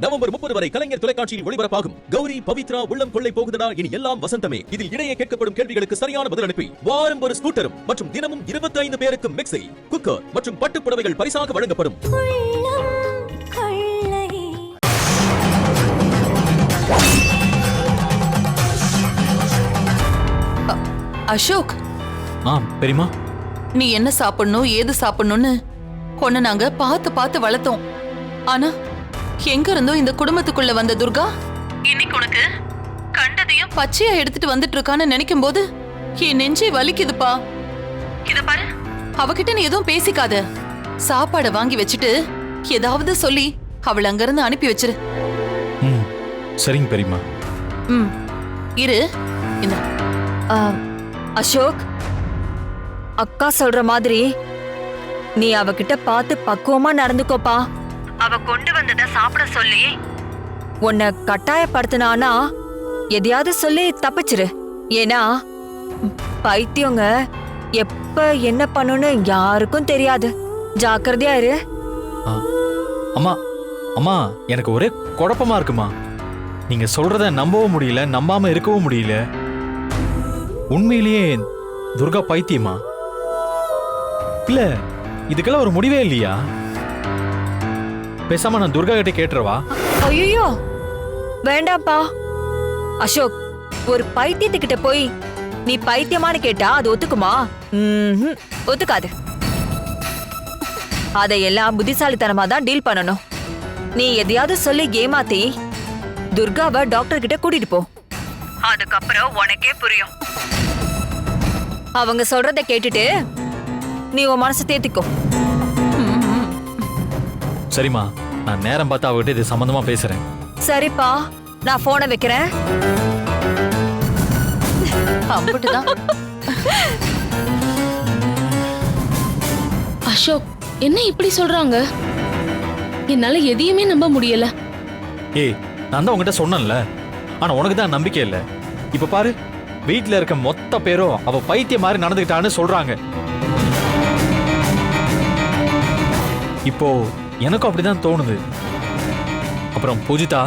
November முப்பது வரை கலைஞர் தொலைக்காட்சியில் ஒளிபரப்பாகும். கௌரி பவித்ரா உள்ளம் கொள்ளை போகுதடா இனி எல்லாம் வசந்தமே. இதில் இடையே கேட்கப்படும் கேள்விகளுக்கு சரியான பதில் அனுப்பி வாரம் ஒரு ஸ்கூட்டரும் மற்றும் தினமும் இருபத்தி ஐந்து பேருக்கு மிக்சி குக்கர் மற்றும் பட்டுப் புடவைகள் பரிசாக வழங்கப்படும். உள்ளம் கொள்ளை அசோக். ஆ பெரியமா நீ என்ன சாப்பிடணும் ஏது சாப்பிடணும்னு? உன்னை நாங்க பார்த்து பார்த்து வளர்த்தோம். ஆனா எங்க இருந்தோ இந்த குடும்பத்துக்குள்ள வந்த துர்கா? இன்னைக்கு உனக்கு கண்டதையும் பச்சையா எடுத்துட்டு வந்துட்டு இருக்கான்னு நினைக்கும் போது என் நெஞ்சே வலிக்குதுப்பா. இத பாரு. அவகிட்ட நீ எதுவும் பேசிக்காத. சாப்பாடை வாங்கி வச்சுட்டு ஏதாவது சொல்லி அவளை அங்கிருந்து அனுப்பி வச்சிரு. ம் சரிங்க பெரியமா ம் இரு. இந்த ஆ, அசோக் அக்கா சொல்ற மாதிரி நீ அவகிட்ட பார்த்து பக்குவமா நடந்துக்கோப்பா. அவ கொண்டு வந்தத சாப்பிட சொல்லி உன்னை கட்டாயப்படுத்தினானா எதையாவது சொல்லி தப்பிச்சிரு. ஏன்னா பைத்தியங்க எப்ப என்ன பண்ணுன்னு யாருக்கும் தெரியாது. ஜாக்கிரதையா இரு. ஆ அம்மா அம்மா எனக்கு ஒரே குழப்பமா இருக்குமா? நீங்க சொல்றத நம்பவும் முடியல நம்பாம இருக்கவும் முடியல. உண்மையிலேயே துர்கா பைத்தியமா? இல்ல இதுக்கெல்லாம் ஒரு முடிவே இல்லையா? பேசாம நான் துர்கா கிட்ட கேட்டுருவா ஐயோ வேண்டாம்ப்பா. அசோக் ஒரு பைத்தியத்துக்கிட்ட போய் நீ பைத்தியமானு கேட்டா அது ஒத்துக்குமா? ஒத்துக்காது. அதையெல்லாம் புத்திசாலித்தனமா தான் டீல் பண்ணணும். நீ எதையாவது சொல்லி ஏமாத்தி துர்காவை டாக்டர் கிட்ட கூட்டிட்டு போ. அதுக்கப்புறம் உனக்கே புரியும். அவங்க சொல்றத கேட்டுட்டு நீ உன் மனசை தேத்திக்கோ. சரிம்மா நான் நேரம் பார்த்து அவகிட்ட இது சம்பந்தமா பேசுறேன். சரிப்பா நான் போனை வைக்கிறேன். அம்புட்டுதான். அசோக் என்ன இப்படி சொல்றாங்க? என்னால எதையுமே நம்ப முடியல. ஏய் நான் தான் உங்ககிட்ட சொன்னேன்ல. ஆனா உனக்கு தான் நம்பிக்கை இல்ல. இப்ப பாரு வீட்ல இருக்க மொத்த பேரும் அவ பைத்தியம் மாதிரி நடந்துக்கிட்டான்னு சொல்றாங்க. இப்போ எனக்கும் அப்படிதான் தோணுது. அப்புறம் பூஜிதா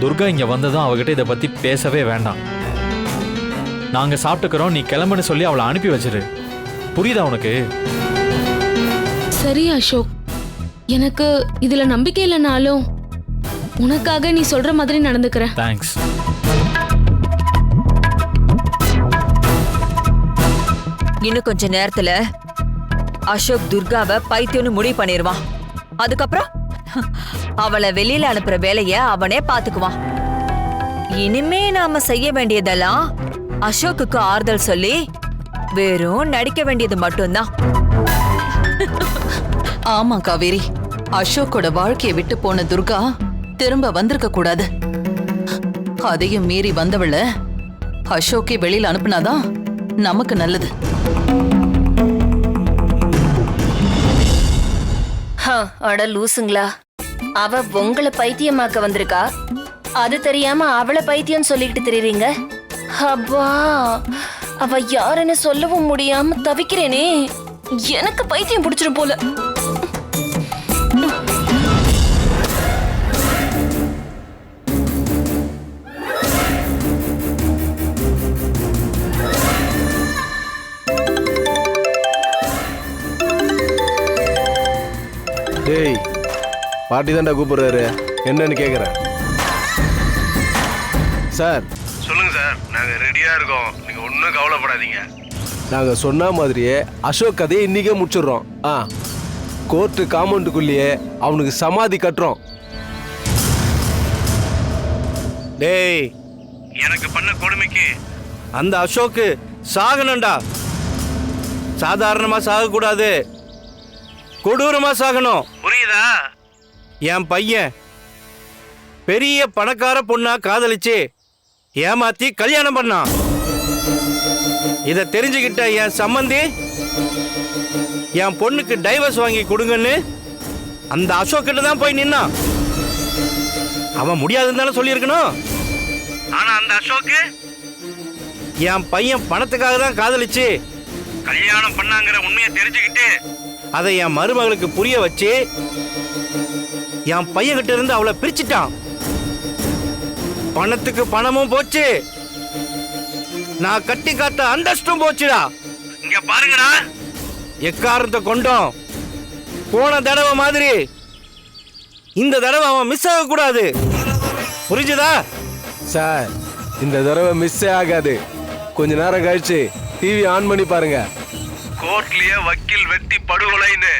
துர்கா இங்க வந்ததும் அவகிட்ட இதை பத்தி பேசவே வேண்டாம். நாங்க சாப்பிட்டுக்கிறோம் நீ கிளம்புன்னு சொல்லி அவளை அனுப்பி வச்சிரு. புரியுதா உனக்கு? சரி அசோக். எனக்கு இதுல நம்பிக்கை இல்லைனாலும் உனக்காக நீ சொல்ற மாதிரி நடந்துக்கிறேன். தேங்க்ஸ் இன்னும் கொஞ்ச நேரத்துல அசோக் துர்காவை பைத்தியம்னு முடிவு பண்ணிடுவான் அதுக்கப்புறம்? அவளை வெளியில அனுப்புற வேலைய அவனே பாத்துக்குவான். இனிமே நாம செய்ய வேண்டியதெல்லாம் அசோக்குக்கு ஆறுதல் சொல்லி வெறும் நடிக்க வேண்டியது மட்டும்தான். ஆமா காவேரி. அசோக்கோட வாழ்க்கையை விட்டு போன துர்கா திரும்ப வந்திருக்க கூடாது. அதையும் மீறி வந்தவள அசோக்கை வெளியில அனுப்புனாதான் நமக்கு நல்லது. அட லூசுங்களா. அவ உங்களை பைத்தியமாக்க வந்திருக்கா? அது தெரியாம அவளை பைத்தியம் சொல்லிக்கிட்டு தெரியறீங்க? அப்பா அவ யாருன்னு சொல்லவும் முடியாம தவிக்கிறேனே. எனக்கு பைத்தியம் பிடிச்சிரும் போல. டேய் பாட்டி தான்டா கூப்பிடுறாரு. என்னன்னு கேக்குறேன். சார். சொல்லுங்க சார் நாங்க ரெடியா இருக்கோம். நீங்க ஒன்றும் கவலைப்படாதீங்க. நாங்க சொன்ன மாதிரியே அசோக் கதையை இன்னைக்கே முடிச்சிடுறோம். ஆ கோர்ட்டு காம்பவுண்டுக்குள்ளேயே அவனுக்கு சமாதி கட்டுறோம். டேய் எனக்கு பண்ண கொடுமைக்கு அந்த அசோக்கு சாகணும்டா. சாதாரணமா சாகக்கூடாது. கொடூரமா சாகணும். புரியுதா? என் பையன் பெரிய பணக்கார பொண்ணா காதலிச்சு ஏமாத்தி கல்யாணம் பண்ணான். இத தெரிஞ்சுக்கிட்ட என் சம்மந்தி என் பொண்ணுக்கு டைவர்ஸ் வாங்கி கொடுங்கன்னு அந்த அசோக் கிட்ட தான் போய் நின்னான். அவன் முடியாதுன்னு தானே சொல்லியிருக்கணும். ஆனா அந்த அசோக்கு? என் பையன் பணத்துக்காக தான் காதலிச்சு கல்யாணம் பண்ணாங்கிற உண்மையை தெரிஞ்சுக்கிட்டு அதை என் மருமகளுக்கு புரிய வச்சு என் பையன்கிட்ட இருந்து அவளை பிரிச்சுட்டான். பணத்துக்கு பணமும் போச்சு. நான் கட்டி காத்த அந்தஸ்தும் போச்சுடா. இங்க பாருங்கடா. எக்காரத்தை கொண்டோம்? போன தடவை மாதிரி. இந்த தடவை அவன் மிஸ் ஆகக்கூடாது. புரிஞ்சுதா? சார் இந்த தடவை மிஸ்ஸே ஆகாது. கொஞ்ச நேரம் கழிச்சு டிவி ஆன் பண்ணி பாருங்க. கோர்ட்லயே வக்கீல் வெட்டி படுகொலைன்னு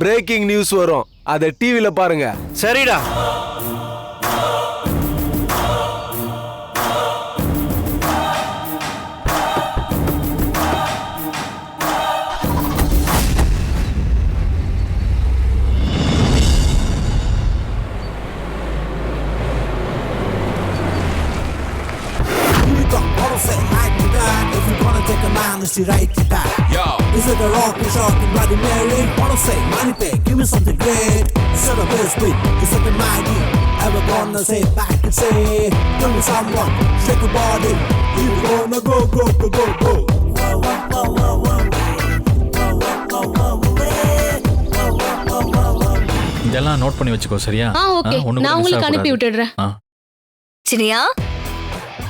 பிரேக்கிங் நியூஸ் வரும் அதை டிவியில பாருங்க சரிடா take a man, let's right Yo Is it a rock and shock and bloody Mary? Wanna say money pay, give me something great Set up this beat, it's something mighty Ever gonna say back and say Give me someone, shake your body You gonna go, go, go, go, go Whoa, whoa, whoa, whoa, whoa Whoa, whoa, whoa, whoa, whoa Whoa, whoa, whoa, whoa இதெல்லாம் note பண்ணி வச்சுக்கோ சரியா ஆ okay ஒண்ணு கூட நான் miss உங்களுக்கு அனுப்பி ஆகக்கூடாது. விட்டுடுறேன் ஆ. சினியா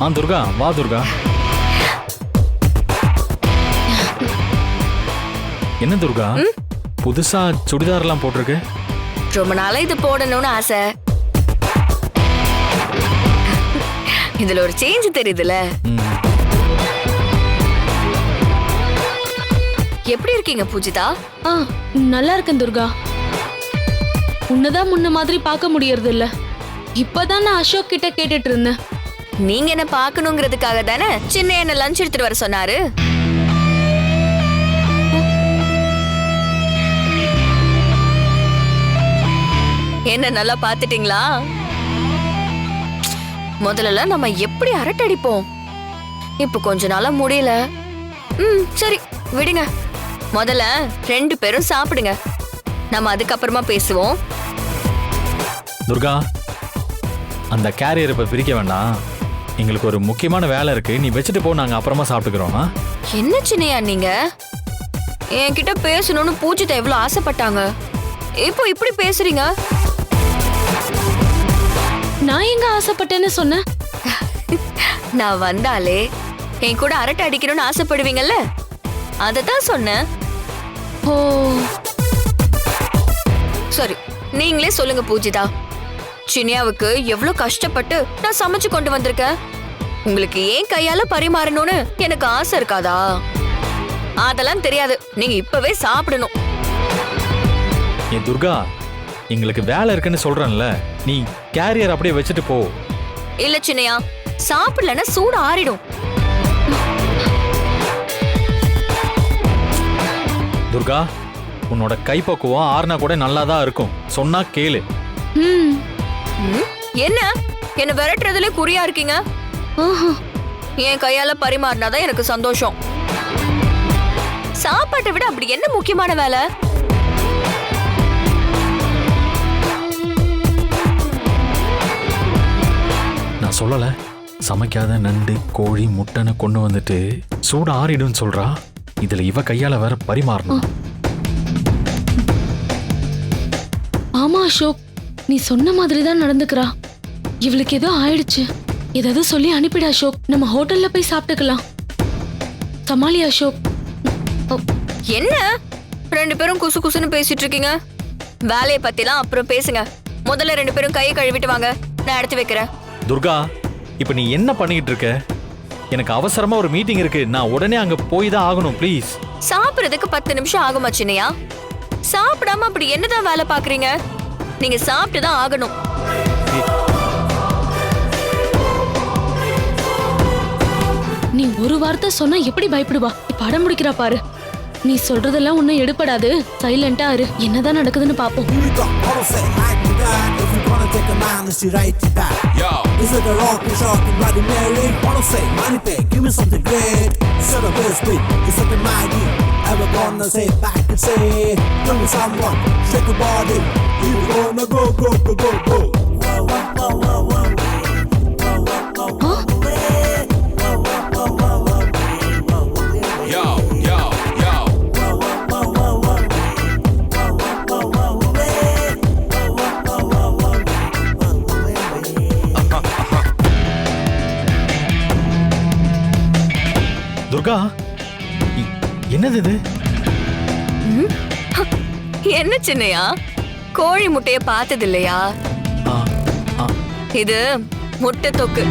ஆ துர்கா வா துர்கா என்ன துர்கா? புதுசா சுடிதார்லாம் போட்டிருக்கு? ரொம்ப நாளா இது போடணும்னு ஆசை. இதுல ஒரு சேஞ்ச் தெரியுதுல. எப்படி இருக்கீங்க பூஜிதா? ஆ நல்லா இருக்கேன் துர்கா. உன்னதான் முன்ன மாதிரி பார்க்க முடியறது இல்ல இப்பதான் நான் அசோக் கிட்ட கேட்டுட்டு இருந்தேன். நீங்க என்ன பார்க்கணுங்கிறதுக்காக தானே சின்ன என்ன லஞ்ச் எடுத்துட்டு வர சொன்னாரு? என்ன நல்லா பாத்துட்டீங்களா முதல்ல நம்ம எப்படி அரட்டை அடிப்போம் இப்ப கொஞ்ச நாளா முடியல. ம் சரி விடுங்க. முதல்ல ரெண்டு பேரும் சாப்பிடுங்க. நம்ம அதுக்கப்புறமா பேசுவோம். துர்கா அந்த கேரியர் இப்ப பிரிக்க வேண்டாம். எங்களுக்கு ஒரு முக்கியமான வேலை இருக்கு. நீ வச்சுட்டு போ நாங்க அப்புறமா சாப்பிட்டுக்கிறோம்? என்ன சின்னையா நீங்க? என்கிட்ட பேசணும்னு பூஜிதா எவ்வளவு ஆசைப்பட்டாங்க. இப்போ இப்படி பேசுறீங்க? நான் எங்க ஆசைப்பட்டேன்னு சொன்னேன் நான் வந்தாலே என் கூட அரட்டை அடிக்கணும்னு ஆசைப்படுவீங்கல்ல? அதை தான் சொன்னேன். ஓ. சரி நீங்களே சொல்லுங்க பூஜிதா. சினியாவுக்கு எவ்வளவு கஷ்டப்பட்டு நான் சமைச்சு கொண்டு வந்திருக்கேன்? உங்களுக்கு ஏன் கையால பரிமாறணும்னு எனக்கு ஆசை இருக்காதா? அதெல்லாம் தெரியாது. நீங்க இப்பவே சாப்பிடணும். ஏ துர்கா எங்களுக்கு வேலை இருக்குன்னு சொல்றேன்ல. நீ கேரியர் அப்படியே வச்சுட்டு போ. இல்ல சின்னையா சாப்பிடலன்னா சூடு ஆறிடும். துர்கா உன்னோட கைப்பக்குவம் ஆறுனா கூட நல்லா தான் இருக்கும். சொன்னா கேளு. ம். ம், என்ன? என்ன விரட்டுறதுல குறியா இருக்கீங்க? என் கையால பரிமாறினாதான் எனக்கு சந்தோஷம். சாப்பாட்டை விட அப்படி என்ன முக்கியமான வேலை? சொல்லல. சமைக்காத நண்டு கோழி முட்டைன்னு கொண்டு வந்துட்டு சூடு ஆறிடும்னு சொல்றா. இதுல இவ கையால வேற பரிமாறணும். ஆமா அசோக் நீ சொன்ன மாதிரி தான் நடந்துக்கிறா. இவளுக்கு ஏதோ ஆயிடுச்சு. ஏதாவது சொல்லி அனுப்பிடு அசோக். நம்ம ஹோட்டல்ல போய் சாப்பிட்டுக்கலாம். சமாளி அசோக். என்ன? ரெண்டு பேரும் குசு குசுன்னு பேசிட்டு இருக்கீங்க. வேலையை பத்திலாம் அப்புறம் பேசுங்க. முதல்ல ரெண்டு பேரும் கையை கழுவிட்டு வாங்க. நான் எடுத்து வைக்கிறேன். துர்கா இப்ப நீ என்ன பண்ணிக்கிட்டு இருக்க? எனக்கு அவசரமா ஒரு மீட்டிங் இருக்கு. நான் உடனே அங்க போய் தான் ஆகணும் ப்ளீஸ் சாப்பிடுறதுக்கு பத்து நிமிஷம் ஆகுமா சின்னையா? சாப்பிடாம அப்படி என்னதான் வேலை பாக்குறீங்க நீங்க சாப்பிட்டு தான் ஆகணும். நீ ஒரு வார்த்தை சொன்னா எப்படி பயப்படுவா? இப்ப அடம் முடிக்கிறா பாரு. நீ சொல்றதெல்லாம் ஒன்னும் எடுபடாது. சைலண்டா இரு. என்னதான் நடக்குதுன்னு பாப்போம். Is it a rock and shock and Bloody Mary? Wanna say, money pay, give me something great. Set it a whiskey? Is it a mighty? Ever gonna say back and say, tell me someone, shake your body. You wanna go, go, go, go, go. Whoa, whoa, whoa, whoa. இ- என்னது இது? என்ன சின்னையா? கோழி முட்டைய பார்த்தது இல்லையா இது முட்டை தொக்கு.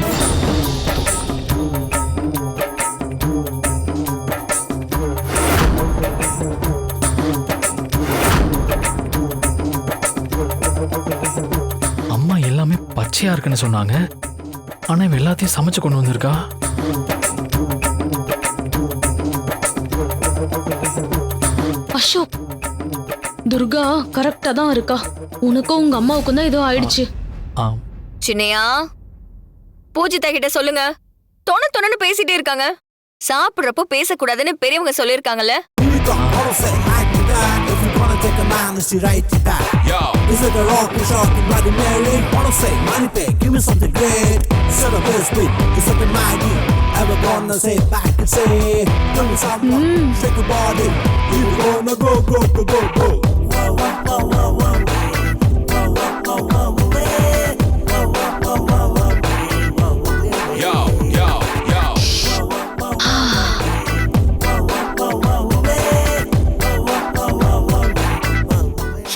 அம்மா எல்லாமே பச்சையா இருக்குன்னு சொன்னாங்க. ஆனா இவ எல்லாத்தையும் சமைச்சு கொண்டு வந்திருக்கா. அசோக். துர்கா கரெக்டா தான் இருக்கா? உனக்கும் உங்க அம்மாவுக்கும் தான் ஏதோ ஆயிடுச்சு. ஆ, சின்னையா பூஜிதா கிட்ட சொல்லுங்க. தொண தொணன்னு பேசிட்டே இருக்காங்க. சாப்பிடுறப்போ பேசக்கூடாதுன்னு பெரியவங்க சொல்லிருக்காங்கல்ல. Yo, mighty. Ever gonna say back and say, give me some shake your body. You gonna go, go, go, go, go. Whoa, whoa, whoa, whoa, whoa. Eh. Eh. Eh.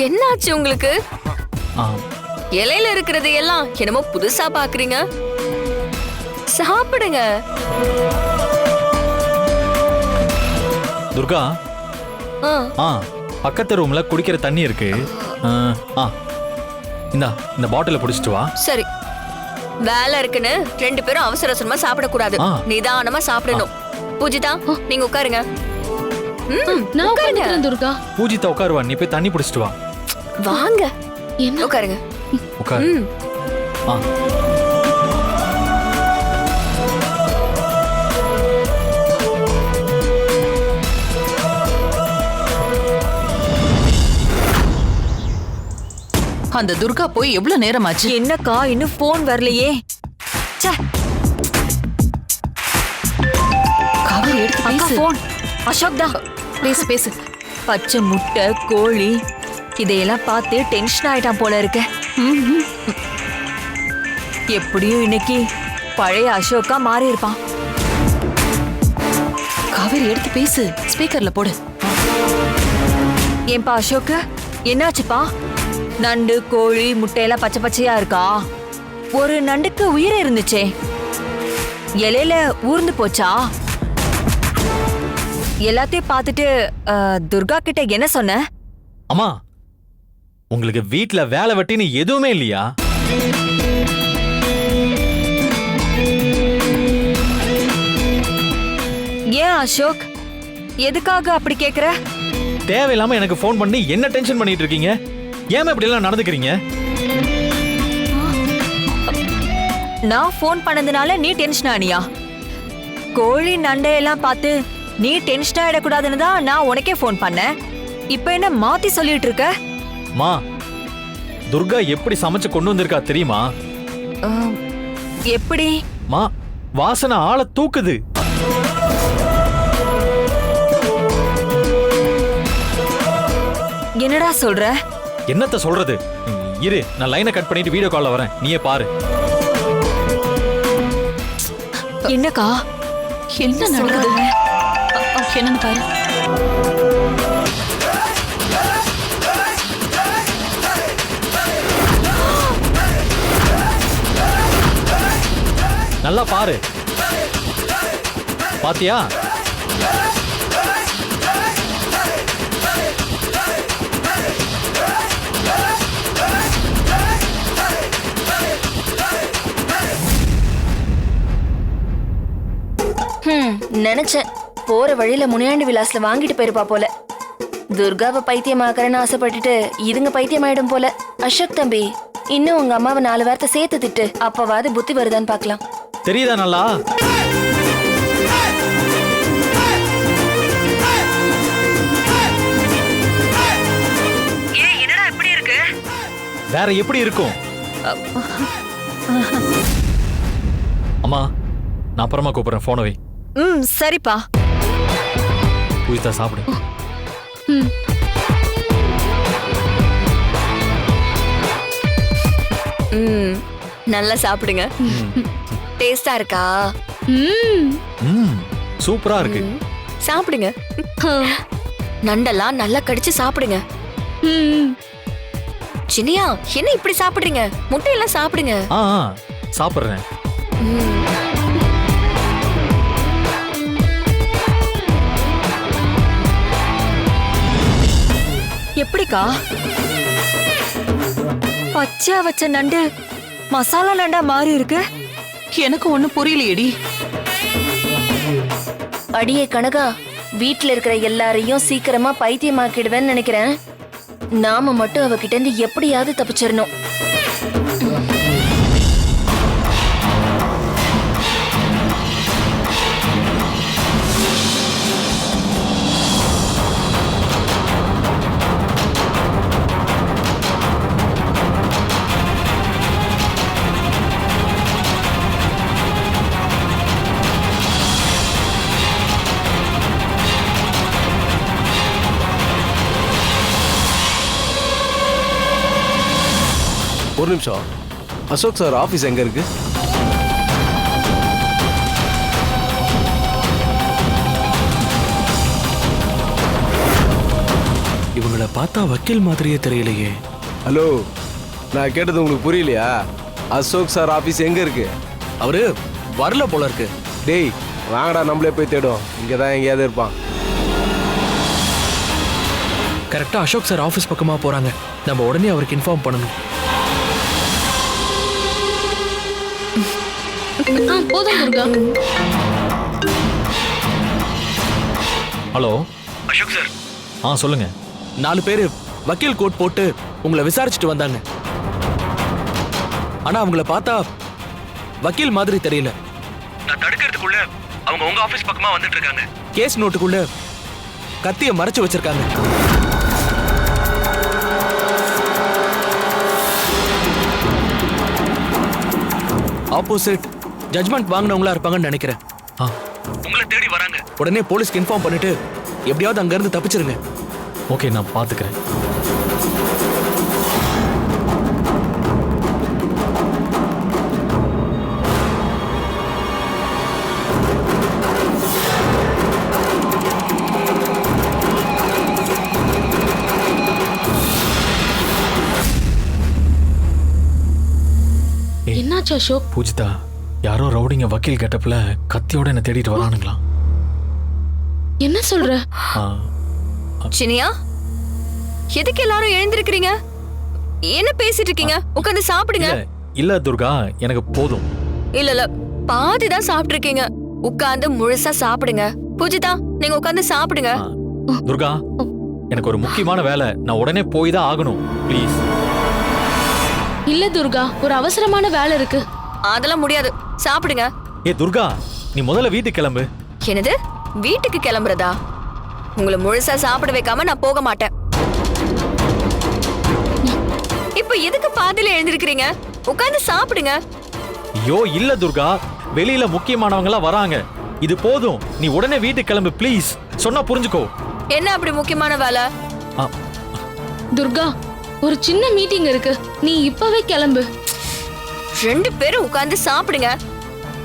என்னாச்சு உங்களுக்கு இலையில இருக்கிறது எல்லாம் என்னமோ புதுசா பாக்குறீங்க சாப்பிடுங்க. துர்கா. ஆ, ஆ பக்கத்து ரூம்ல குடிக்கிற தண்ணி இருக்கு. ஆ, ஆ. இந்தா இந்த பாட்டில புடிச்சிட்டு வா. சரி. வேலை இருக்குன்னு ரெண்டு பேரும் அவசர அவசரமா சாப்பிடக்கூடாது. ஆ. நிதானமா சாப்பிடணும். பூஜிதா நீங்க உட்காருங்க. ம், நான் உட்காருங்க. உட்காந்துக்கிறேன் துர்கா. பூஜிதா உட்காருவா? நீ போய் தண்ணி புடிச்சிட்டு வா. வாங்க. என்ன? உட்காருங்க. உட்காரு. ம். ஆ. அந்த துர்கா போய் எவ்வளவு நேரமாச்சு? என்னக்கா இன்னும் போன் வரலையே. கவர் எடுத்து பேசு. போன் அசோக் தான் பேசு பேசு. பச்சை முட்டை கோழி இதையெல்லாம் பார்த்து டென்ஷன் ஆயிட்டான் போல இருக்க. எப்படியும் இன்னைக்கு பழைய அசோக்கா மாறி இருப்பான். காவேரி எடுத்து பேசு. ஸ்பீக்கர்ல போடு. ஏன்பா அசோக் என்னாச்சுப்பா? நண்டு கோழி முட்டையெல்லாம் பச்சை பச்சையா இருக்கா? ஒரு நண்டுக்கு உயிர் இருந்துச்சே. இலையில ஊர்ந்து போச்சா? எல்லாத்தையும் பார்த்துட்டு துர்கா கிட்ட என்ன சொன்ன? அம்மா உங்களுக்கு வீட்ல வேலை வெட்டின்னு எதுவுமே இல்லையா? ஏன் அசோக்? எதுக்காக அப்படி கேக்குற? தேவையில்லாம எனக்கு ஃபோன் பண்ணி என்ன டென்ஷன் பண்ணிட்டு இருக்கீங்க? ஏன் இப்படி எல்லாம் நடந்துக்கிறீங்க? நான் ஃபோன் பண்ணதுனால நீ டென்ஷன் ஆனியா கோழி நண்டையெல்லாம் பார்த்து நீ டென்ஷன் ஆயிடக்கூடாதுன்னு தான் நான் உனக்கே ஃபோன் பண்ணேன். இப்போ என்ன மாத்தி சொல்லிட்டு இருக்க? மா துர்கா எப்படி சமைச்சு கொண்டு வந்திருக்கா தெரியுமா? எப்படி? மா வாசனை ஆளை தூக்குது. என்னடா சொல்ற? என்னத்த சொல்றது? இரு நான் லைனை கட் பண்ணிட்டு வீடியோ கால்ல வரேன். நீயே பாரு. என்னக்கா? என்ன நடக்குது? என்னன்னு பாரு. நல்லா பாரு. பாத்தியா? ஹம், நினைச்சேன். போற வழியில முனியாண்டி விலாஸ்ல வாங்கிட்டு போயிருப்பா போல. துர்காவை பைத்தியமாக்கறேன்னு ஆசைப்பட்டுட்டு இதுங்க பைத்தியமாயிடும் போல. அசோக் தம்பி இன்னும் உங்க அம்மாவை நாலு வார்த்தை சேர்த்து திட்டு அப்பவாது புத்தி வருதான்னு பார்க்கலாம் தெரியுதா நல்லா? வேற எப்படி இருக்கும்? அம்மா நான் அப்புறமா கூப்பிடுறேன். போனை வை. ம் சரிப்பா. பூஜிதா சாப்பிடு. ம். நல்லா சாப்பிடுங்க. டேஸ்டா இருக்கா? ம். ம் சூப்பரா இருக்கு. சாப்பிடுங்க. நண்டெல்லாம் நல்லா கடிச்சு சாப்பிடுங்க. ம், சின்னியா என்ன இப்படி சாப்பிடுறீங்க? முட்டையெல்லாம் சாப்பிடுங்க. ஆ ஆ, சாப்பிடுறேன். எப்படிக்கா? பச்சையா வச்ச நண்டு மசாலா நண்டா மாறி இருக்கு? எனக்கு ஒண்ணும் புரியலையேடி. அடியே கனகா வீட்ல இருக்கிற எல்லாரையும் சீக்கிரமா பைத்தியமாக்கிடுவேன்னு நினைக்கிறேன். நாம மட்டும் அவகிட்ட இருந்து எப்படியாவது தப்பிச்சிடணும் ஒரு நிமிஷம். அசோக் சார் ஆஃபீஸ் எங்கே இருக்கு? இவங்கள பார்த்தா வக்கீல் மாதிரியே தெரியலையே. ஹலோ நான் கேட்டது உங்களுக்கு புரியலையா? அசோக் சார் ஆஃபீஸ் எங்கே இருக்கு? அவரு வரல போல இருக்கு. டேய் வாங்கடா நம்மளே போய் தேடும் இங்கே தான் எங்கேயாவது இருப்பான். கரெக்டா அசோக் சார் ஆபீஸ் பக்கமா போறாங்க. நம்ம உடனே அவருக்கு இன்ஃபார்ம் பண்ணணும். போதும் துர்கா ஹலோ. அசோக் சார். ஆ சொல்லுங்க. நாலு பேர் வக்கீல் கோட் போட்டு உங்களை விசாரிச்சுட்டு வந்தாங்க. ஆனா அவங்கள பார்த்தா வக்கீல் மாதிரி தெரியல. நான் தடுக்கிறதுக்குள்ள அவங்க உங்க ஆபீஸ் பக்கமா வந்துட்டு இருக்காங்க கேஸ் நோட்டுக்குள்ள கத்திய மறைச்சு வச்சிருக்காங்க. ஆப்போசிட் ஜட்மெண்ட் வாங்கினவங்களா இருப்பாங்கன்னு நினைக்கிறேன். ஆ. உங்களை தேடி வராங்க. உடனே போலீஸ்க்கு இன்ஃபார்ம் பண்ணிட்டு எப்படியாவது அங்க இருந்து தப்பிச்சிருங்க. ஓகே நான் பார்த்துக்கிறேன். என்னாச்சு அசோக்? பூஜிதா யாரோ ரவுடிங்க வக்கீல் கெட்டப்ல கத்தியோட என்ன தேடிட்டு வரானுங்களாம் என்ன சொல்ற? ஆ, சினியா எதுக்கு எல்லாரும் எழுந்திருக்கிறீங்க? என்ன பேசிட்டு இருக்கீங்க உட்காந்து சாப்பிடுங்க. இல்ல துர்கா எனக்கு போதும். இல்ல இல்ல பாதி தான் சாப்பிட்டு இருக்கீங்க உட்கார்ந்து முழுசா சாப்பிடுங்க. பூஜிதா நீங்க உட்கார்ந்து சாப்பிடுங்க. துர்கா எனக்கு ஒரு முக்கியமான வேலை. நான் உடனே போய் தான் ஆகணும். ப்ளீஸ் இல்ல துர்கா ஒரு அவசரமான வேலை இருக்கு. அதெல்லாம் முடியாது. சாப்பிடுங்க. ஏ துர்கா நீ முதல்ல வீட்டுக்கு கிளம்பு. என்னது? வீட்டுக்கு கிளம்புறதா? உங்களை முழுசா சாப்பிட வைக்காம நான் போக மாட்டேன். இப்ப எதுக்கு பாதியில எழுந்திருக்கிறீங்க? உட்கார்ந்து சாப்பிடுங்க. ஐயோ இல்ல துர்கா. வெளியில முக்கியமானவங்க எல்லாம் வராங்க. இது போதும். நீ உடனே வீட்டுக்கு கிளம்பு ப்ளீஸ். சொன்னா புரிஞ்சுக்கோ. என்ன அப்படி முக்கியமான வேலை? துர்கா ஒரு சின்ன மீட்டிங் இருக்கு. நீ இப்பவே கிளம்பு. ரெண்டு பேரும் உட்கார்ந்து சாப்பிடுங்க.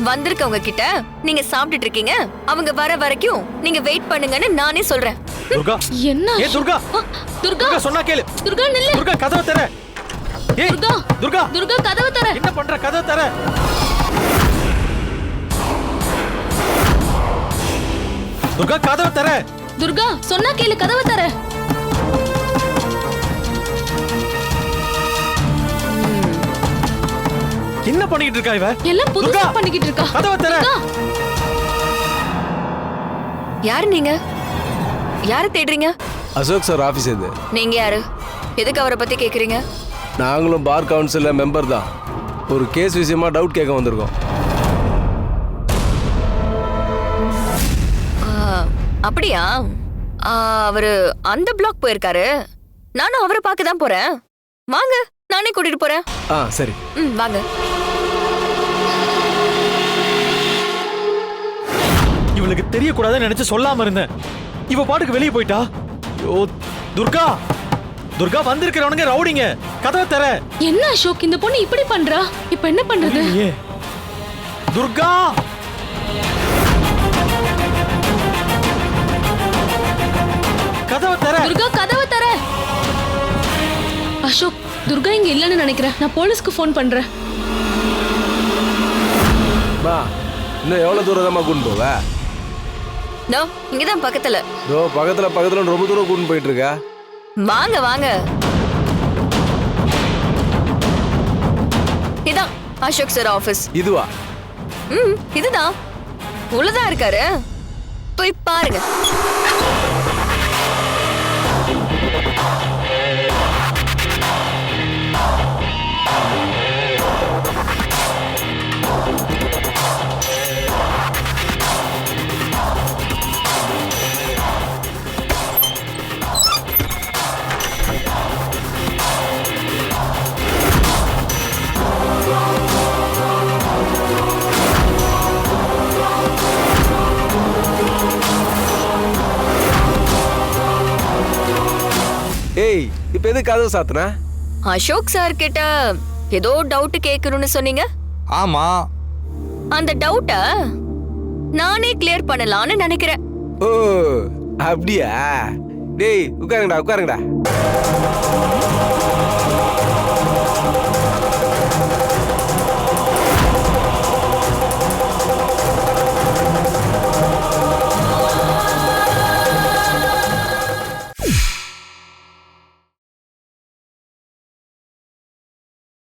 வந்திருக்கவங்க கிட்ட நீங்க சாப்பிட்டுட்டு இருக்கீங்க. அவங்க வர வரைக்கும் நீங்க வெயிட் பண்ணுங்கன்னு நானே சொல்றேன். துர்கா. என்ன? ஏ துர்கா. துர்கா சொன்னா கேளு. துர்கா நில்லு. துர்கா கதவை தர. ஏய் துர்கா. துர்கா. துர்கா கதவை தர. என்ன பண்ற? கதவை தர. துர்கா கதவை தர. துர்கா சொன்னா கேளு கதவை தர. என்ன பண்ணிட்டு இருக்கா இவ? எல்லாம் புதுசா! பண்ணிக்கிட்டு இருக்கா. கதவை தர யாரு நீங்க? யார தேடுறீங்க? அசோக் சார் ஆஃபீஸ் இது. நீங்க யாரு? எதுக்கு அவரை பத்தி கேக்குறீங்க? நாங்களும் பார் கவுன்சிலில் மெம்பர் தான். ஒரு கேஸ் விஷயமா டவுட் கேட்க வந்திருக்கோம். ஆ, அப்படியா? ஆ, அவரு அந்த பிளாக் போயிருக்காரு. நானும் அவரை பார்க்க தான் போறேன். வாங்க நானே கூட்டிட்டு போறேன். ஆ சரி. ம் வாங்க. இவளுக்கு தெரியக்கூடாதுன்னு நினைச்சு சொல்லாம இருந்தேன். இவ பாட்டுக்கு வெளியே போயிட்டா? ஐயோ துர்கா! துர்கா வந்திருக்கிறவனுங்க ரவுடிங்க. கதவை தர. என்ன அசோக் இந்த பொண்ணு இப்படி பண்றா? இப்ப என்ன பண்றது? துர்கா! கதவை தர. துர்கா கதவை தர. அசோக் துர்கா இங்க இல்லன்னு நினைக்கிறேன். நான் போலீஸ்க்கு ஃபோன் பண்றேன். இன்னும் எவ்வளவு தூரம் தான் கூட்டு போவேன் நோ இங்கதான் பக்கத்துல. இதோ பக்கத்தில் பக்கத்தில் ரொம்ப தூரம் கூட்டின்னு போயிட்டு இருக்க வாங்க வாங்க. இதான் அசோக் சார் ஆபீஸ் இதுவா? ம் இதுதான். உள்ளதான் இருக்காரு? போய் பாருங்க. ஏய் இப்போ எது கதவு சாத்துன? அசோக் சார் கிட்ட ஏதோ டவுட் கேட்கணும்னு சொன்னீங்க? ஆமா. அந்த டவுட்ட நானே கிளியர் பண்ணலாம்னு நினைக்கிறேன். ஓ அப்படியா? டேய் உட்காருங்கடா உட்காருங்கடா.